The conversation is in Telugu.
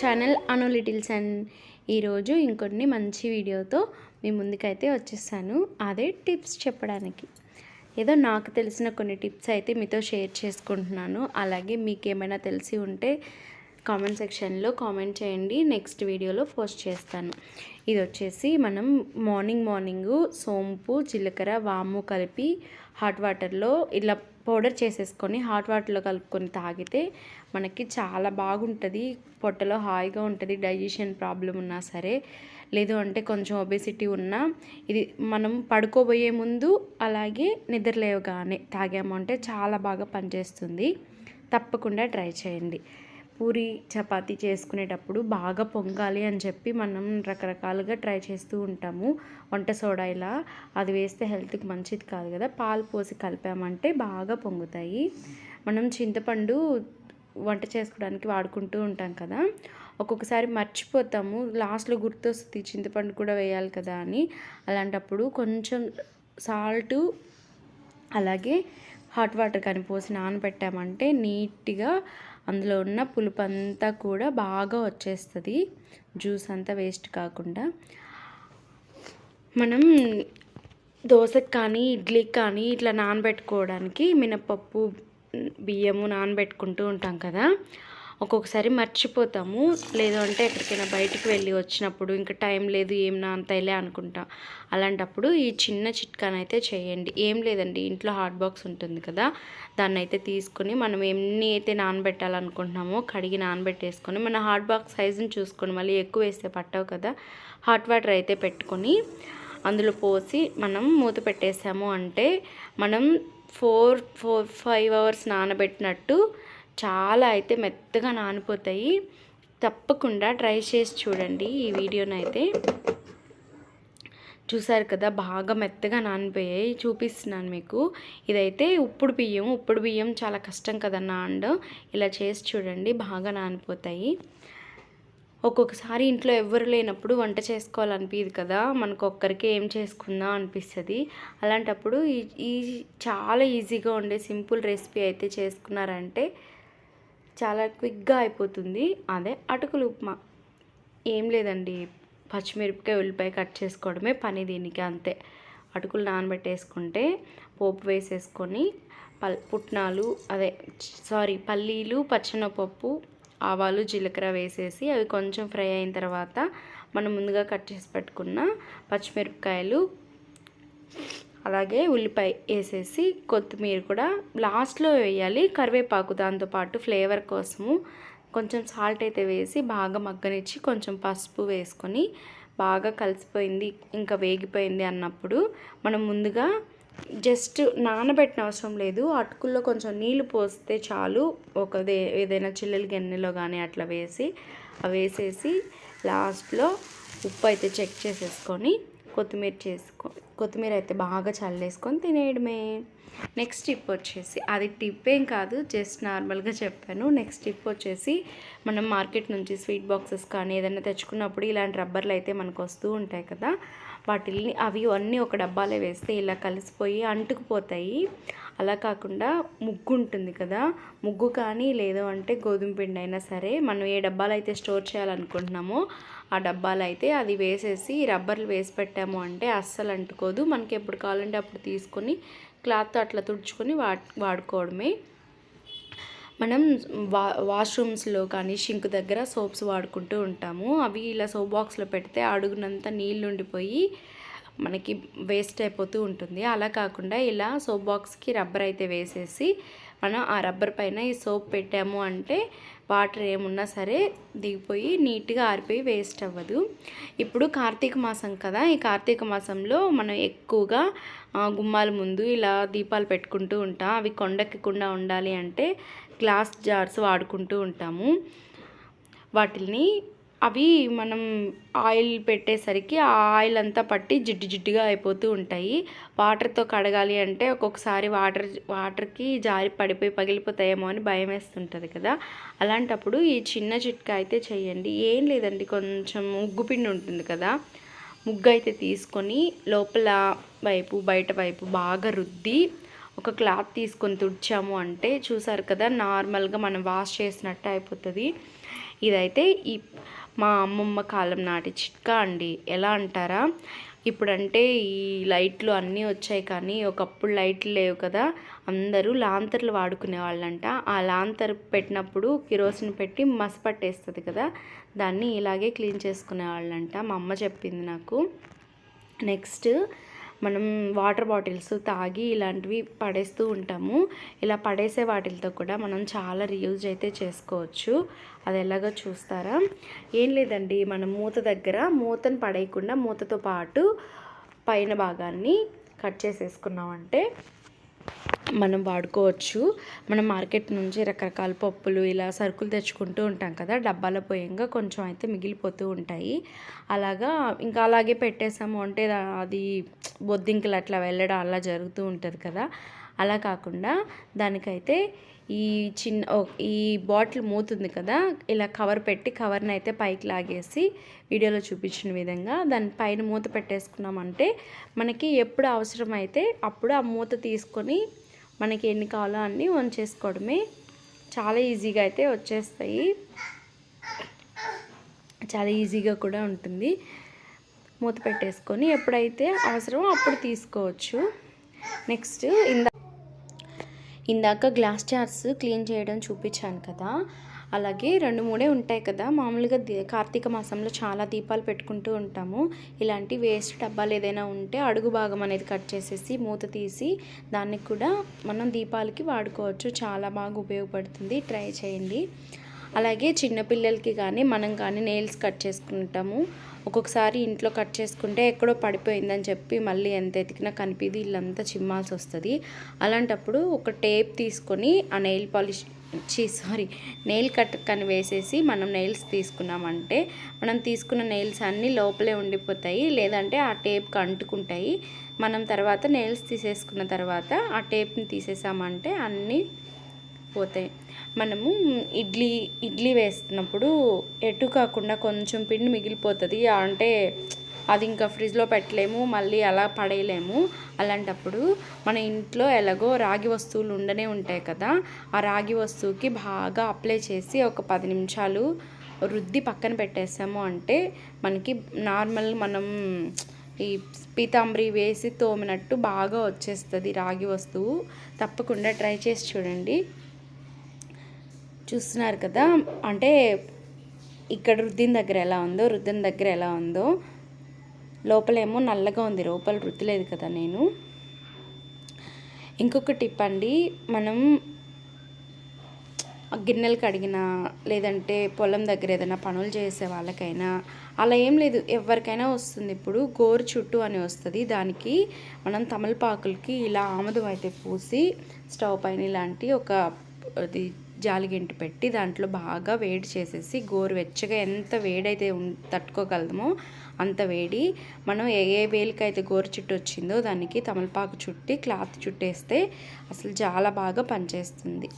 ఛానల్ అను లిటిల్స్ అండ్ ఈరోజు ఇంకొన్ని మంచి వీడియోతో మీ ముందుకైతే వచ్చేసాను అదే టిప్స్ చెప్పడానికి. ఏదో నాకు తెలిసిన కొన్ని టిప్స్ అయితే మీతో షేర్ చేసుకుంటున్నాను. అలాగే మీకేమైనా తెలిసి ఉంటే కామెంట్ సెక్షన్లో కామెంట్ చేయండి. నెక్స్ట్ వీడియోలో పోస్ట్ చేస్తాను. ఇది వచ్చేసి మనం మార్నింగ్ మార్నింగ్ సోంపు జీలకర్ర వాము కలిపి హాట్ వాటర్లో ఇలా పౌడర్ చేసేసుకొని హాట్ వాటర్లో కలుపుకొని తాగితే మనకి చాలా బాగుంటుంది. పొట్టలో హాయిగా ఉంటుంది. డైజెషన్ ప్రాబ్లం ఉన్నా సరే. లేదు అంటే కొంచెం ఒబేసిటీ ఉన్నా ఇది మనం పడుకోబోయే ముందు అలాగే నిద్రలేవగానే తాగామంటే చాలా బాగా పనిచేస్తుంది. తప్పకుండా ట్రై చేయండి. పూరి చపాతీ చేసుకునేటప్పుడు బాగా పొంగాలి అని చెప్పి మనం రకరకాలుగా ట్రై చేస్తూ ఉంటాము. వంట సోడా ఇలా అది వేస్తే హెల్త్కి మంచిది కాదు కదా. పాలు పోసి కలిపామంటే బాగా పొంగుతాయి. మనం చింతపండు వంట చేసుకోవడానికి వాడుకుంటూ ఉంటాం కదా. ఒక్కొక్కసారి మర్చిపోతాము. లాస్ట్లో గుర్తొస్తుంది చింతపండు కూడా వేయాలి కదా అని. అలాంటప్పుడు కొంచెం సాల్ట్ అలాగే హాట్ వాటర్ కానీ పోసి నానబెట్టామంటే నీట్గా అందులో ఉన్న పులుపు అంతా కూడా బాగా వచ్చేస్తుంది. జ్యూస్ అంతా వేస్ట్ కాకుండా. మనం దోశకి కానీ ఇడ్లీకి కానీ ఇట్లా నానబెట్టుకోవడానికి మినపప్పు బియ్యము నానబెట్టుకుంటూ ఉంటాం కదా. ఒక్కొక్కసారి మర్చిపోతాము. లేదు అంటే ఎక్కడికైనా బయటకు వెళ్ళి వచ్చినప్పుడు ఇంకా టైం లేదు ఏం నాంతైలే అనుకుంటాం. అలాంటప్పుడు ఈ చిన్న చిట్కానైతే చేయండి. ఏం లేదండి ఇంట్లో హాట్ బాక్స్ ఉంటుంది కదా దాన్ని అయితే తీసుకొని మనం ఎన్ని అయితే నానబెట్టాలనుకుంటున్నామో కడిగి నానబెట్టేసుకొని మన హాట్ బాక్స్ సైజుని చూసుకొని మళ్ళీ ఎక్కువ వేస్తే పట్టవు కదా హాట్ వాటర్ అయితే పెట్టుకొని అందులో పోసి మనం మూత పెట్టేసాము అంటే మనం ఫోర్ ఫోర్ ఫైవ్ అవర్స్ నానబెట్టినట్టు చాలా అయితే మెత్తగా నానిపోతాయి. తప్పకుండా ట్రై చేసి చూడండి ఈ వీడియోనైతే చూసారు కదా బాగా మెత్తగా నానిపోయాయి. చూపిస్తున్నాను మీకు. ఇదైతే ఉప్పుడు బియ్యం ఉప్పుడు బియ్యం చాలా కష్టం కదా నాండ్ ఇలా చేసి చూడండి బాగా నానిపోతాయి. ఒక్కొక్కసారి ఇంట్లో ఎవరు లేనప్పుడు వంట చేసుకోవాలనిపించదు కదా మనకు ఒక్కరికి ఏం చేసుకుందాం అనిపిస్తుంది. అలాంటప్పుడు ఈ చాలా ఈజీగా ఉండే సింపుల్ రెసిపీ అయితే చేసుకున్నారంటే చాలా క్విక్గా అయిపోతుంది. అదే అటుకులు ఉప్మా. ఏం లేదండి. పచ్చిమిరపకాయ ఉల్లిపాయ కట్ చేసుకోవడమే పని దీనికి అంతే. అటుకులు నానబెట్టేసుకుంటే పోపు వేసేసుకొని పల్ పుట్నాలు అదే సారీ పల్లీలు పచ్చనపప్పు ఆవాలు జీలకర్ర వేసేసి అవి కొంచెం ఫ్రై అయిన తర్వాత మనం ముందుగా కట్ చేసి పెట్టుకున్న పచ్చిమిరపకాయలు అలాగే ఉల్లిపాయ వేసేసి కొత్తిమీర కూడా లాస్ట్లో వేయాలి. కరివేపాకు దాంతోపాటు ఫ్లేవర్ కోసము కొంచెం సాల్ట్ అయితే వేసి బాగా మగ్గనిచ్చి కొంచెం పసుపు వేసుకొని బాగా కలిసిపోయింది ఇంకా వేగిపోయింది అన్నప్పుడు మనం ముందుగా జస్ట్ నానబెట్టిన అవసరం లేదు. అటుకుల్లో కొంచెం నీళ్ళు పోస్తే చాలు. ఒక ఏదైనా చిల్లల గిన్నెలో కానీ అట్లా వేసి అవి వేసేసి లాస్ట్లో ఉప్పు అయితే చెక్ చేసేసుకొని కొత్తిమీర చేసుకో కొత్తిమీర అయితే బాగా చల్లేసుకొని తినేయడమే. నెక్స్ట్ టిప్ వచ్చేసి అది టిప్ ఏం కాదు జస్ట్ నార్మల్గా చెప్పాను. నెక్స్ట్ టిప్ వచ్చేసి మనం మార్కెట్ నుంచి స్వీట్ బాక్సెస్ కానీ ఏదైనా తెచ్చుకున్నప్పుడు ఇలాంటి రబ్బర్లు అయితే మనకు వస్తూ ఉంటాయి కదా. వాటిని అవి అన్నీ ఒక డబ్బాలో వేస్తే ఇలా కలిసిపోయి అంటుకుపోతాయి. అలా కాకుండా ముగ్గు ఉంటుంది కదా. ముగ్గు కానీ లేదు అంటే గోధుమ పిండి అయినా సరే మనం ఏ డబ్బాలు అయితే స్టోర్ చేయాలనుకుంటున్నామో ఆ డబ్బాలు అయితే అది వేసేసి రబ్బర్లు వేసి పెట్టాము అంటే అస్సలు అంటుకోదు. మనకి ఎప్పుడు కావాలంటే అప్పుడు తీసుకొని క్లాత్ అట్లా తుడుచుకొని వా వాడుకోవడమే. మనం వా వాష్రూమ్స్లో కానీ షింక్ దగ్గర సోప్స్ వాడుకుంటూ ఉంటాము. అవి ఇలా సోప్ బాక్స్లో పెడితే అడుగునంతా నీళ్ళు ఉండిపోయి మనకి వేస్ట్ అయిపోతూ ఉంటుంది. అలా కాకుండా ఇలా సోప్ బాక్స్కి రబ్బర్ అయితే వేసేసి మనం ఆ రబ్బర్ పైన ఈ సోప్ పెట్టాము అంటే వాటర్ ఏమున్నా సరే దిగిపోయి నీట్గా ఆరిపోయి వేస్ట్ అవ్వదు. ఇప్పుడు కార్తీక మాసం కదా ఈ కార్తీక మాసంలో మనం ఎక్కువగా గుమ్మాల ముందు ఇలా దీపాలు పెట్టుకుంటూ ఉంటాం. అవి కొండెక్కకుండా ఉండాలి అంటే గ్లాస్ జార్స్ వాడుకుంటూ ఉంటాము. వాటిని అవి మనం ఆయిల్ పెట్టేసరికి ఆ ఆయిల్ అంతా పట్టి జిడ్డు జిడ్డుగా అయిపోతూ ఉంటాయి. వాటర్తో కడగాలి అంటే ఒక్కొక్కసారి వాటర్ వాటర్కి జారి పడిపోయి పగిలిపోతాయేమో అని భయం వేస్తుంటుంది కదా. అలాంటప్పుడు ఈ చిన్న చిట్కా అయితే చేయండి. ఏం లేదండి కొంచెం ముగ్గు పిండి ఉంటుంది కదా. ముగ్గు అయితే తీసుకొని లోపల వైపు బయట వైపు బాగా రుద్ది ఒక క్లాత్ తీసుకొని తుడిచాము అంటే చూసారు కదా నార్మల్గా మనం వాష్ చేసినట్టు అయిపోతుంది. ఇదైతే ఈ మా అమ్మమ్మ కాలం నాటి చిట్కా అండి. ఎలా అంటారా? ఇప్పుడంటే ఈ లైట్లు అన్నీ వచ్చాయి కానీ ఒకప్పుడు లైట్లు లేవు కదా. అందరూ లాంతర్లు వాడుకునే వాళ్ళంట. ఆ లాంతర్ పెట్టినప్పుడు కిరోసిన్ పెట్టి మసపట్టేస్తుంది కదా. దాన్ని ఇలాగే క్లీన్ చేసుకునే వాళ్ళంట. మా అమ్మ చెప్పింది నాకు. నెక్స్ట్ మనం వాటర్ బాటిల్స్ తాగి ఇలాంటివి పడేస్తూ ఉంటాము. ఇలా పడేసే వాటిలతో కూడా మనం చాలా రీయూజ్ అయితే చేసుకోవచ్చు. అది ఎలాగో చూస్తారా? ఏం లేదండి మనం మూత దగ్గర మూతను పడేయకుండా మూతతో పాటు పైన భాగాన్ని కట్ చేసేసుకున్నామంటే మనం వాడుకోవచ్చు. మనం మార్కెట్ నుంచి రకరకాల పప్పులు ఇలా సరుకులు తెచ్చుకుంటూ ఉంటాం కదా డబ్బాల పోయంగా కొంచెం అయితే మిగిలిపోతూ ఉంటాయి. అలాగా ఇంకా అలాగే పెట్టేసాము అంటే అది బొద్దింకలు అట్లా వెళ్ళడం అలా జరుగుతూ ఉంటుంది కదా. అలా కాకుండా దానికైతే ఈ చిన్న ఈ బాటిల్ మూతుంది కదా ఇలా కవర్ పెట్టి కవర్ని అయితే పైకి లాగేసి వీడియోలో చూపించిన విధంగా దాని పైన మూత పెట్టేసుకున్నామంటే మనకి ఎప్పుడు అవసరమైతే అప్పుడు ఆ మూత తీసుకొని మనకి ఎన్ని కావాలో అన్నీ వంచేసుకోవడమే చాలా ఈజీగా అయితే వచ్చేస్తాయి. చాలా ఈజీగా కూడా ఉంటుంది. మూత పెట్టేసుకొని ఎప్పుడైతే అవసరమో అప్పుడు తీసుకోవచ్చు. నెక్స్ట్ ఇందా ఇందాక గ్లాస్ జార్స్ క్లీన్ చేయడం చూపించాను కదా. అలాగే రెండు మూడే ఉంటాయి కదా. మామూలుగా కార్తీక మాసంలో చాలా దీపాలు పెట్టుకుంటూ ఉంటాము. ఇలాంటి వేస్ట్ డబ్బాలు ఏదైనా ఉంటే అడుగు భాగం అనేది కట్ చేసేసి మూత తీసి దానికి కూడా మనం దీపాలకి వాడుకోవచ్చు. చాలా బాగా ఉపయోగపడుతుంది. ట్రై చేయండి. అలాగే చిన్నపిల్లలకి కానీ మనం కానీ నెయిల్స్ కట్ చేసుకుంటాము. ఒక్కొక్కసారి ఇంట్లో కట్ చేసుకుంటే ఎక్కడో పడిపోయిందని చెప్పి మళ్ళీ ఎంత ఎతికినా కనిపిది ఇల్లంతా చిమ్మాల్సి వస్తుంది. అలాంటప్పుడు ఒక టేప్ తీసుకొని ఆ నెయిల్ పాలిష్ చీ సారీ నెయిల్ కట్ కని వేసేసి మనం నెయిల్స్ తీసుకున్నామంటే మనం తీసుకున్న నెయిల్స్ అన్నీ లోపలే ఉండిపోతాయి లేదంటే ఆ టేప్కి అంటుకుంటాయి. మనం తర్వాత నెయిల్స్ తీసేసుకున్న తర్వాత ఆ టేప్ని తీసేసామంటే అన్నీ పోతాయి. మనము ఇడ్లీ ఇడ్లీ వేస్తున్నప్పుడు ఎటు కాకుండా కొంచెం పిండి మిగిలిపోతుంది. అంటే అది ఇంకా ఫ్రిడ్జ్లో పెట్టలేము మళ్ళీ అలా పడేయలేము. అలాంటప్పుడు మన ఇంట్లో ఎలాగో రాగి వస్తువులు ఉండనే ఉంటాయి కదా ఆ రాగి వస్తువుకి బాగా అప్లై చేసి ఒక పది నిమిషాలు రుద్ది పక్కన పెట్టేసాము అంటే మనకి నార్మల్ మనం ఈ పీతాంబరి వేసి తోమినట్టు బాగా వచ్చేస్తుంది రాగి వస్తువు. తప్పకుండా ట్రై చేసి చూడండి. చూస్తున్నారు కదా అంటే ఇక్కడ రుద్దిన దగ్గర ఎలా ఉందో రుద్దిన దగ్గర ఎలా ఉందో లోపలేమో నల్లగా ఉంది లోపల రుద్దలేదు కదా నేను. ఇంకొక టిప్ అండి మనం గిన్నెలు కడిగినా లేదంటే పొలం దగ్గర ఏదైనా పనులు చేసే వాళ్ళకైనా అలా ఏం లేదు ఎవరికైనా వస్తుంది. ఇప్పుడు గోరు చుట్టూ అని వస్తుంది దానికి మనం తమలపాకులకి ఇలా ఆముదం అయితే పూసి స్టవ్ పైన ఇలాంటి ఒక అది జాలిగింటి పెట్టి దాంట్లో బాగా వేడి చేసేసి గోరువెచ్చగా ఎంత వేడైతే తట్టుకోగలమో అంత వేడి మనం ఏ ఏ వేలికైతే గోరు చుట్టు వచ్చిందో దానికి తమలపాకు చుట్టి క్లాత్ చుట్టేస్తే అసలు చాలా బాగా పనిచేస్తుంది.